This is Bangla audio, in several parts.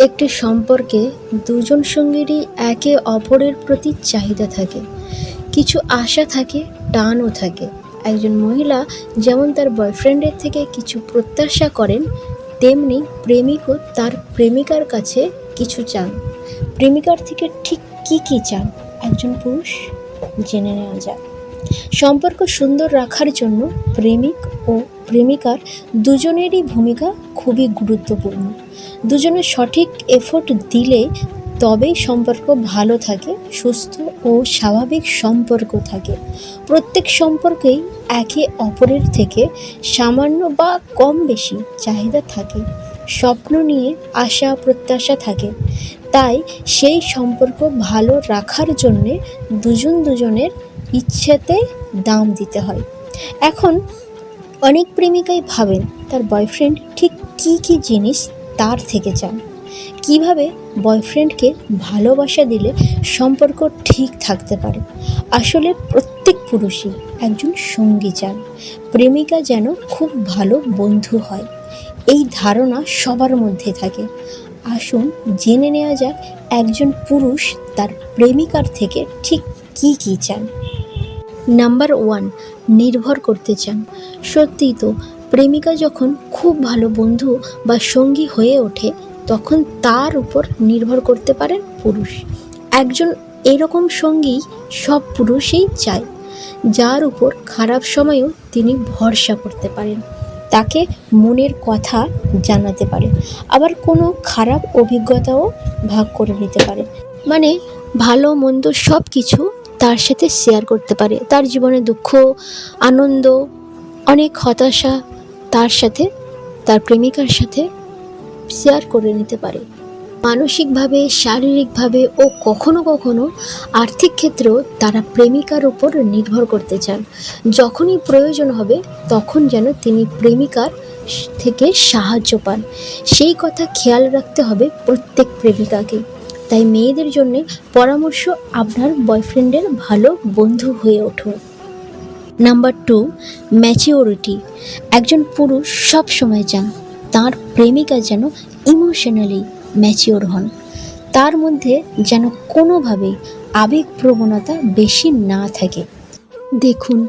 একটি সম্পর্কে দুজন সঙ্গীরই একে অপরের প্রতি চাহিদা থাকে। কিছু আশা থাকে, টানও থাকে। একজন মহিলা যেমন তার বয়ফ্রেন্ডের থেকে কিছু প্রত্যাশা করেন, তেমনি প্রেমিকও তার প্রেমিকার কাছে কিছু চান। প্রেমিকার থেকে ঠিক কী কী চান? একজন পুরুষ? জেনে নেওয়া যাক। সম্পর্ক সুন্দর রাখার জন্য প্রেমিক ও প্রেমিকার দুজনেরই ভূমিকা খুবই গুরুত্বপূর্ণ। দুজনে সঠিক এফোর্ট দিলে তবেই সম্পর্ক ভালো থাকে, সুস্থ ও স্বাভাবিক সম্পর্ক থাকে। প্রত্যেক সম্পর্কেই একে অপরের থেকে সামান্য বা কম বেশি চাহিদা থাকে, স্বপ্ন নিয়ে আশা, প্রত্যাশা থাকে। তাই সেই সম্পর্ক ভালো রাখার জন্যে দুজন দুজনের ইচ্ছেতে দাম দিতে হয়। এখন অনেক প্রেমিকাই ভাবেন, তার বয়ফ্রেন্ড ঠিক কী কী জিনিস তার থেকে চান। কীভাবে বয়ফ্রেন্ডকে ভালোবাসা দিলে সম্পর্ক ঠিক থাকতে পারে? আসলে প্রত্যেক পুরুষই একজন সঙ্গী চান। প্রেমিকা যেন খুব ভালো বন্ধু হয়, এই ধারণা সবার মধ্যে থাকে। আসুন জেনে নেওয়া যাক একজন পুরুষ তার প্রেমিকার থেকে ঠিক কী কী চান। নাম্বার ওয়ান, নির্ভর করতে চান। সত্যিই তো প্রেমিকা যখন খুব ভালো বন্ধু বা সঙ্গী হয়ে ওঠে, তখন তার উপর নির্ভর করতে পারেন পুরুষ। একজন এরকম সঙ্গী সব পুরুষই চায়, যার উপর খারাপ সময়েও তিনি ভরসা করতে পারেন, তাকে মনের কথা জানাতে পারে আবার কোনো খারাপ অভিজ্ঞতাও ভাগ করে নিতে পারে মানে ভালো, মন্দ সব কিছু তার সাথে শেয়ার করতে পারে। তার জীবনে দুঃখ, আনন্দ, অনেক হতাশা তার সাথে, তার প্রেমিকার সাথে শেয়ার করে নিতে পারে। মানসিকভাবে, শারীরিকভাবে ও কখনো কখনো আর্থিক ক্ষেত্রেও তারা প্রেমিকার উপর নির্ভর করতে চান। যখনই প্রয়োজন হবে, তখন যেন তিনি প্রেমিকার থেকে সাহায্য পান। সেই কথা খেয়াল রাখতে হবে প্রত্যেক প্রেমিকাকে। তাই মেয়েদের জন্য পরামর্শ আপনার বয়ফ্রেন্ডের ভালো বন্ধু হয়ে ওঠো নাম্বার টু ম্যাচিওরিটি একজন পুরুষ সব সময় চান তার প্রেমিকা যেন ইমোশনালি ম্যাচিওর হন। তার মধ্যে যেন কোনোভাবেই আবেগ প্রবণতা বেশি না থাকে। দেখুন,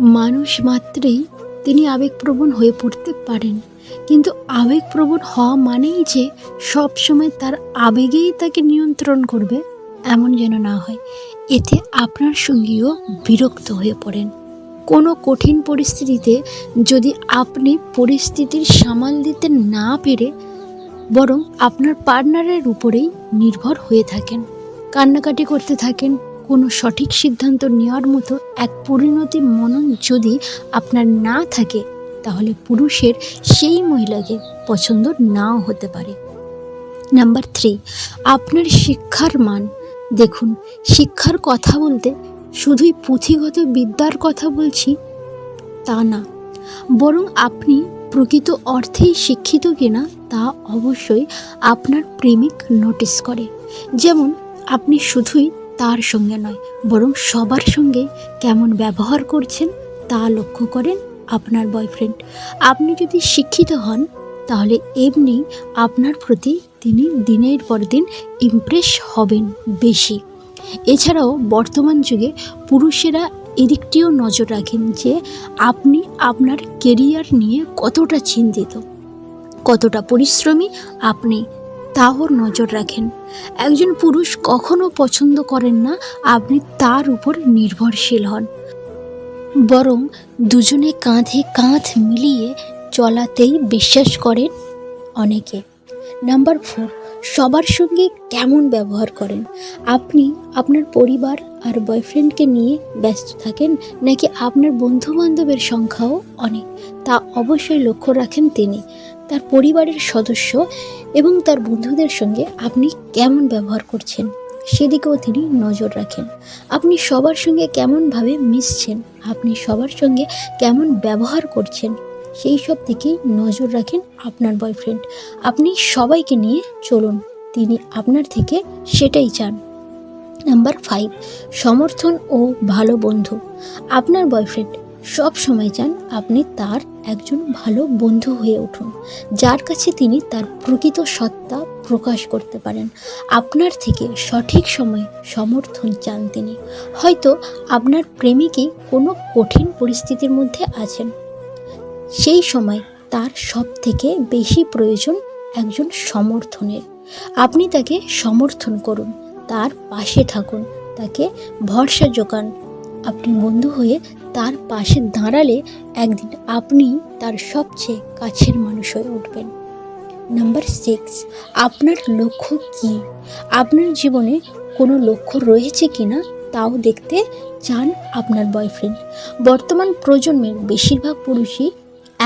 মানুষ মাত্রেই তিনি আবেগপ্রবণ হয়ে পড়তে পারেন। কিন্তু আবেগপ্রবণ হওয়া মানেই যে সব সময় তার আবেগেই তাকে নিয়ন্ত্রণ করবে, এমন যেন না হয়। এতে আপনার সঙ্গীও বিরক্ত হয়ে পড়েন। কোনো কঠিন পরিস্থিতিতে যদি আপনি পরিস্থিতির সামাল দিতে না পেরে বরং আপনার পার্টনারের উপরেই নির্ভর হয়ে থাকেন, কান্নাকাটি করতে থাকেন, কোনো সঠিক সিদ্ধান্ত নেওয়ার মতো এক পরিণতি মনন যদি আপনার না থাকে, তাহলে পুরুষের সেই মহিলাকে পছন্দ নাও হতে পারে। নাম্বার থ্রি, আপনার শিক্ষার মান। দেখুন, শিক্ষার কথা বলতে শুধুই পুঁথিগত বিদ্যার কথা বলছি, তা না। বরং আপনি প্রকৃত অর্থেই শিক্ষিত কিনা তা অবশ্যই আপনার প্রেমিক নোটিস করে। যেমন, আপনি শুধুই তার সঙ্গে নয়, বরং সবার সঙ্গে কেমন ব্যবহার করছেন তা লক্ষ্য করেন আপনার বয়ফ্রেন্ড। আপনি যদি শিক্ষিত হন, তাহলে এমনি আপনার প্রতি তিনি দিনের পর দিন ইমপ্রেস হবেন বেশি। এছাড়াও বর্তমান যুগে পুরুষেরা এদিকটিও নজর রাখেন যে আপনি আপনার কেরিয়ার নিয়ে কতটা চিন্তিত, কতটা পরিশ্রমী আপনি তাও নজর রাখেন। একজন পুরুষ কখনো পছন্দ করেন না, আপনি তার উপর নির্ভরশীল হন। বরং দুজনে কাঁধে কাঁধ মিলিয়ে চলাতেই বিশ্বাস করেন অনেকে। নাম্বার ফোর সবার সঙ্গে কেমন ব্যবহার করেন? আপনি আপনার পরিবার আর বয়ফ্রেন্ডকে নিয়ে ব্যস্ত থাকেন নাকি আপনার বন্ধু বান্ধবের সংখ্যাও অনেক? তা অবশ্যই লক্ষ্য রাখেন তিনি। তার পরিবারের সদস্য এবং তার বন্ধুদের সঙ্গে আপনি কেমন ব্যবহার করছেন সেদিকেও তিনি নজর রাখেন। আপনি সবার সঙ্গে কেমনভাবে মিশছেন? আপনি সবার সঙ্গে কেমন ব্যবহার করছেন? সেই সব দিকেই নজর রাখেন আপনার বয়ফ্রেন্ড আপনি সবাইকে নিয়ে চলুন, তিনি আপনার থেকে সেটাই চান। নাম্বার ফাইভ সমর্থন ও ভালো বন্ধু। আপনার বয়ফ্রেন্ড সব সময় চান আপনি তার একজন ভালো বন্ধু হয়ে উঠুন, যার কাছে তিনি তার প্রকৃত সত্তা প্রকাশ করতে পারেন। আপনার থেকে সঠিক সময়ে সমর্থন চান তিনি। হয়তো আপনার প্রেমিকই কোনো কঠিন পরিস্থিতির মধ্যে আছেন। সেই সময় তার সব থেকে বেশি প্রয়োজন একজন সমর্থনের। আপনি তাকে সমর্থন করুন, তার পাশে থাকুন, তাকে ভরসা যোগান। আপনি বন্ধু হয়ে তার পাশে দাঁড়ালে একদিন আপনি তার সবচেয়ে কাছের মানুষ হয়ে উঠবেন। নাম্বার সিক্স, আপনার লক্ষ্য কি? আপনার জীবনে কোনো লক্ষ্য রয়েছে কি না তাও দেখতে চান আপনার বয়ফ্রেন্ড। বর্তমান প্রজন্মের বেশিরভাগ পুরুষই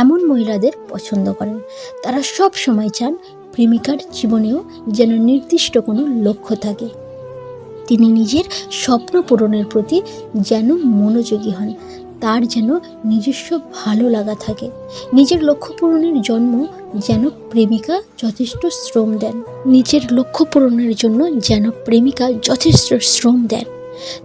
এমন মহিলাদের পছন্দ করেন। তারা সব সময় চান প্রেমিকার জীবনেও যেন নির্দিষ্ট কোনো লক্ষ্য থাকে। তিনি নিজের স্বপ্ন পূরণের প্রতি যেন মনোযোগী হন। তার যেন নিজস্ব ভালো লাগা থাকে। নিজের লক্ষ্য পূরণের জন্য যেন প্রেমিকা যথেষ্ট শ্রম দেন। নিজের লক্ষ্য পূরণের জন্য যেন প্রেমিকা যথেষ্ট শ্রম দেন।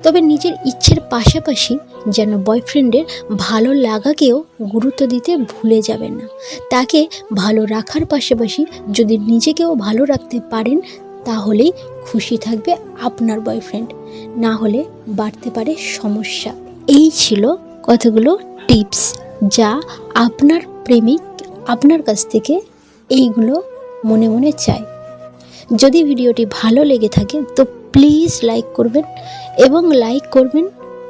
তবে নিজের ইচ্ছের পাশাপাশি যেন বয়ফ্রেন্ডের ভালো লাগাকেও গুরুত্ব দিতে ভুলে যাবেন না। তাকে ভালো রাখার পাশাপাশি যদি নিজেকেও ভালো রাখতে পারেন, তাহলেই খুশি থাকবে আপনার বয়ফ্রেন্ড। না হলে বাড়তে পারে সমস্যা। এই ছিল কতগুলো টিপস যা আপনার প্রেমিক আপনার কাছ থেকে এইগুলো মনে মনে চায়। যদি ভিডিওটি ভালো লেগে থাকে, তো প্লিজ লাইক করবেন এবং লাইক করবেন।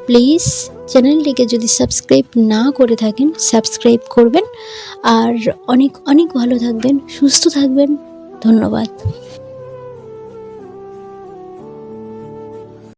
প্লিজ চ্যানেলটিকে যদি সাবস্ক্রাইব না করে থাকেন সাবস্ক্রাইব করবেন। আর অনেক অনেক ভালো থাকবেন, সুস্থ থাকবেন। ধন্যবাদ।